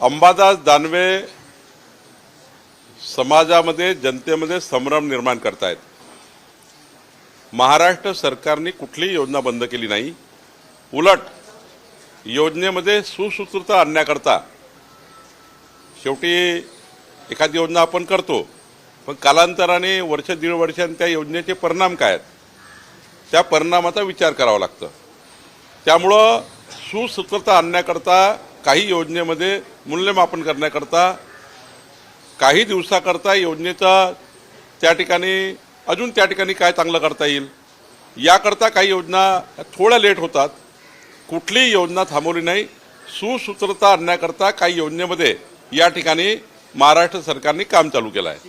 अंबादास दानवे समाजामध्ये जनतेमध्ये संभ्रम निर्माण करतायत. महाराष्ट्र सरकारने कुठलीही योजना बंद केली नाही. उलट योजनेमध्ये सुसूत्रता आणण्याकरता शेवटी एखादी योजना आपण करतो. पण कालांतराने वर्ष दीड वर्षांनी त्या योजनेचे परिणाम काय आहेत? त्या परिणामाचा विचार करावा लागतं. त्यामुळं सुसूत्रता आणण्याकरता काही योजनेमध्ये मूल्यमापन करण्याकरता काही दिवसाकरता योजनेचा त्या ठिकाणी अजून त्या ठिकाणी काय चांगलं करता येईल याकरता काही योजना थोड्या लेट होतात. कुठलीही योजना थांबवली नाही. सुसूत्रता आणण्याकरता काही योजनेमध्ये या ठिकाणी महाराष्ट्र सरकारने काम चालू केलं आहे.